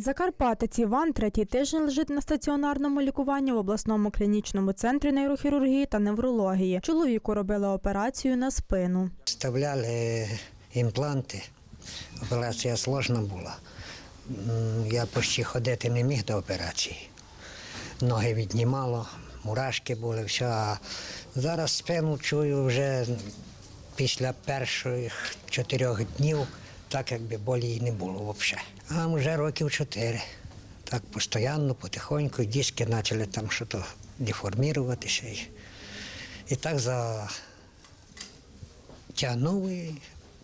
Закарпатець Іван третій тиждень лежить на стаціонарному лікуванні в обласному клінічному центрі нейрохірургії та неврології. Чоловіку робили операцію на спину. Вставляли імпланти. Операція складна була. Я почти ходити не міг до операції. Ноги віднімало, мурашки були, все. А зараз спину чую вже після перших чотирьох днів, так якби болі і не було взагалі. А вже років чотири. Так постійно, потихоньку, диски почали там щось деформуватися. І, і так за тягнув і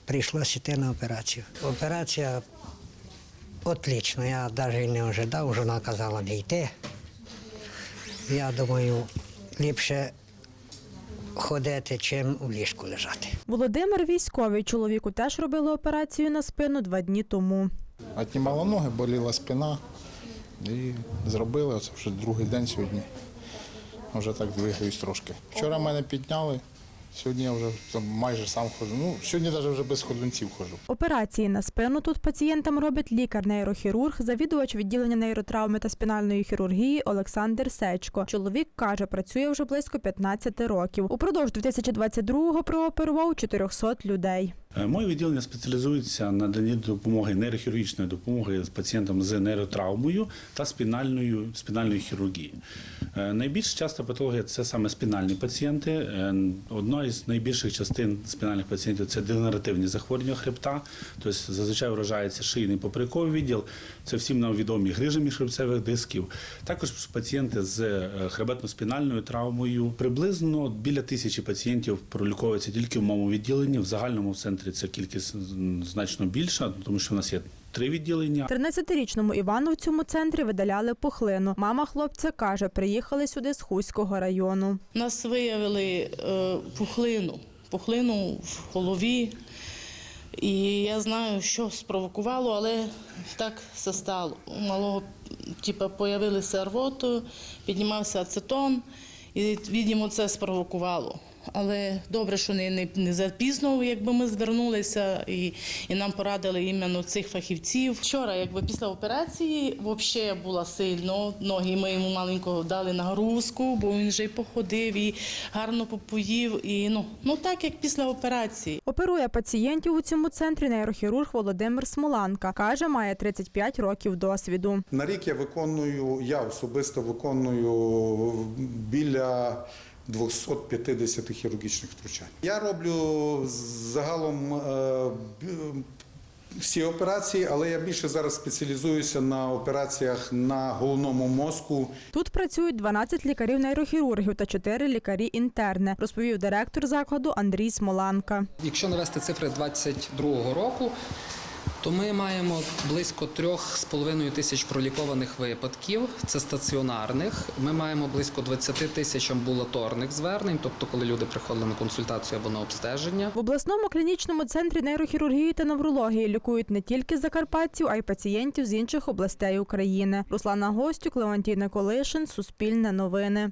прийшлося йти на операцію. Операція отлічна, я навіть не ожидав, жона казала не йти. Я думаю, ліпше ходити, чим у ліжку лежати. Володимир військовий. Чоловіку теж робили операцію на спину два дні тому. Отнімала ноги, боліла спина. І зробили оце вже другий день сьогодні. Вже так двигаюсь трошки. Вчора мене підняли, сьогодні я вже там майже сам ходжу. Ну, сьогодні навіть вже без ходунців ходжу. Операції на спину тут пацієнтам робить лікар-нейрохірург, завідувач відділення нейротравми та спінальної хірургії Олександр Сечко. Чоловік каже, працює вже близько 15 років. Упродовж 2022-го прооперував 400 людей. Е, Моє відділення спеціалізується на наданні допомоги нейрохірургічної допомоги з пацієнтам з нейротравмою та спінальною спінальної хірургії. Е, Найбільш часто патологія це саме спінальні пацієнти. Е, Одна із найбільших частин спінальних пацієнтів це дегенеративні захворювання хребта, тобто зазвичай вражається шийний поперековий відділ. Це всім нам відомі грижі міжхребцевих дисків. Також пацієнти з хребетно-спінальною травмою. Приблизно біля тисячі пацієнтів проліковується тільки в моєму відділенні. В загальному центрі ця кількість значно більша, тому що в нас є три відділення. 13-річному Івану в цьому центрі видаляли пухлину. Мама хлопця каже, приїхали сюди з Хуського району. Нас виявили е, пухлину, пухлину в голові. І я знаю, що спровокувало, але так все стало. У малого типу, появилися рвоту, піднімався ацетон, і, відомо, це спровокувало. Але добре, що не, не, не запізно, якби ми звернулися і, і нам порадили іменно цих фахівців. Вчора, якби після операції, взагалі була сильно. Ноги ми йому маленько дали нагрузку, бо він вже й походив і гарно попоїв. І ну, ну так як після операції. Оперує пацієнтів у цьому центрі нейрохірург Володимир Смоланка. Каже, має 35 років досвіду. На рік я виконую, я особисто виконую біля 250 хірургічних втручань. Я роблю загалом е, всі операції, але я більше зараз спеціалізуюся на операціях на головному мозку. Тут працюють 12 лікарів-нейрохірургів та 4 лікарі-інтерни, розповів директор закладу Андрій Смоланка. Якщо навести цифри 22 року, то ми маємо близько 3,5 тисяч пролікованих випадків, це стаціонарних. Ми маємо близько 20 тисяч амбулаторних звернень, тобто коли люди приходили на консультацію або на обстеження. В обласному клінічному центрі нейрохірургії та неврології лікують не тільки закарпатців, а й пацієнтів з інших областей України. Руслана Гостюк, Леонтій Николишин, Суспільне новини.